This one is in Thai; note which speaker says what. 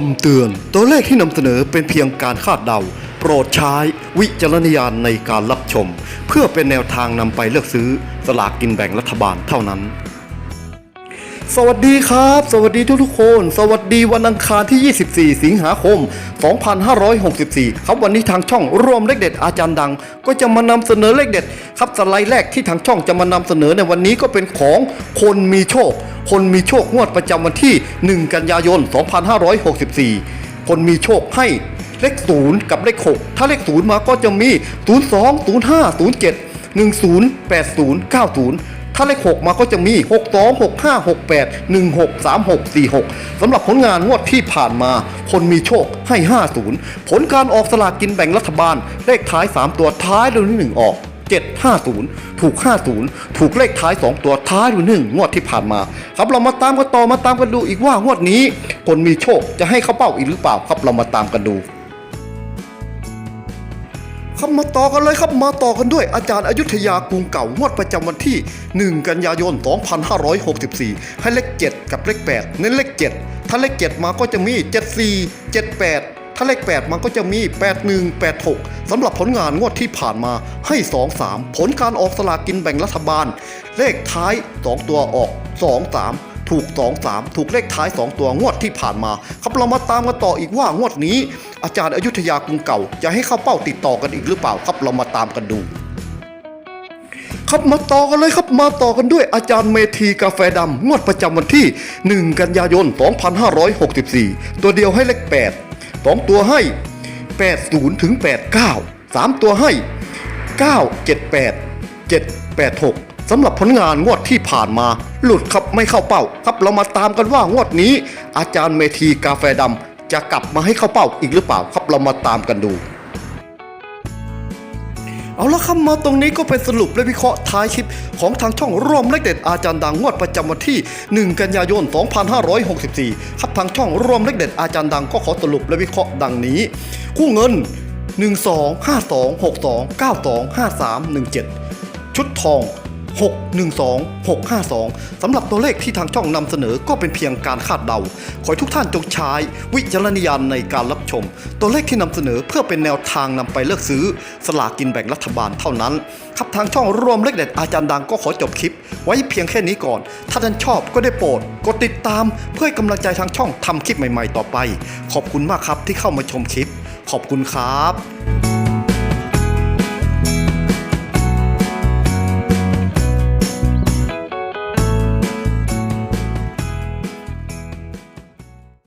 Speaker 1: คำเตือน ตัวเลขที่นำเสนอเป็นเพียงการคาดเดา โปรดใช้วิจารณญาณในการรับชม เพื่อเป็นแนวทางนำไปเลือกซื้อสลากกินแบ่งรัฐบาลเท่านั้น สวัสดีครับ สวัสดีทุกทุกคน สวัสดีวันอังคารที่ 24 สิงหาคม 2564 ครับวันนี้ทางช่องรวมเลขเด็ดอาจารย์ดัง ก็จะมานำเสนอเลขเด็ด ครับสไลด์แรกที่ทางช่องจะมานำเสนอในวันนี้ก็เป็นของคนมีโชค คนมีโชคงวดประจำวันที่ 1 กันยายน 2564 คนมีโชคให้เลขศูนย์กับเลขหกถ้าเลขศูนย์มาก็จะมี 02 05 07 10 80 90 ถ้าเลข6มาก็จะมี 6 2 6 5 6 8 1 6 3 6 4 6สำหรับผลงานงวดที่ผ่านมา คนมีโชคให้ 50 ผลการออกสลากกินแบ่งรัฐบาล เลขท้าย 3 ตัวท้ายรางวัลที่หนึ่งออก750 ถูก 50 ถูกเลขท้าย 2 ตัวท้ายรางหนึ่งงวดที่ผ่านมา ครับเรามาตามกันต่อมาตามกันดูอีกว่างวดนี้ คนมีโชคจะให้เข้าเป้าอีกหรือเปล่าครับเรามาตามกันดู ครับมาต่อกันเลยครับมาต่อกันด้วยอาจารย์อยุธยากรุงเก่างวดประจำวันที่ 1 กันยายน 2564 ให้เลข 7 กับเลข 8 เน้นเลข 7 ถ้าเลข 7 มาก็จะมี 74 78ถ้าเลข 8 มันก็จะมี 81 86สำหรับผลงานงวดที่ผ่านมาให้ 2 3 ผลการออกสลากกินแบ่งรัฐบาล เลขท้าย 2 ตัวออก 2 3 ถูก 2 3 ถูกเลขท้าย 2 ตัวงวดที่ผ่านมา ครับเรามาตามกันต่ออีกว่างวดนี้ อาจารย์อยุธยากรุงเก่า จะให้เข้าเป้าติดต่อกันอีกหรือเปล่าครับเรามาตามกันดูครับมาต่อกันเลยครับมาต่อกันด้วยอาจารย์เมธีกาแฟดำงวดประจำวันที่ 1 กันยายน 2564 ตัวเดียวให้เลข 8 2 ตัวให้ 80ถึง89 3 ตัวให้ 9 78 786 สำหรับผลงานงวดที่ผ่านมา หลุดครับไม่เข้าเป้า ครับเรามาตามกันว่างวดนี้ อาจารย์เมธีกาแฟดำจะกลับมาให้เข้าเป้าอีกหรือเปล่าครับเรามาตามกันดูเอาละครับมาตรงนี้ก็เป็นสรุปและวิเคราะห์ท้ายคลิป ของทางช่องร่วมเลขเด็ดอาจารย์ดังงวดประจำวันที่ 1 กันยายน 2564 ครับทางช่องร่วมเลขเด็ดอาจารย์ดังก็ขอสรุปและวิเคราะห์ดังนี้ คู่เงิน 125262925317 ชุดทอง 612652 สำหรับตัวเลขที่ทางช่องนำเสนอก็เป็นเพียงการคาดเดา ขอให้ทุกท่านจงใช้วิจารณญาณในการรับชม ตัวเลขที่นำเสนอเพื่อเป็นแนวทางนำไปเลือกซื้อ สลากกินแบ่งรัฐบาลเท่านั้น ครับทางช่องรวมเลขเด็ดอาจารย์ดังก็ขอจบคลิป ไว้เพียงแค่นี้ก่อน ถ้าท่านชอบก็ได้โปรดกดติดตามเพื่อให้กำลังใจทางช่องทำคลิปใหม่ ๆ ต่อไป ขอบคุณมากครับที่เข้ามาชมคลิป ขอบคุณครับ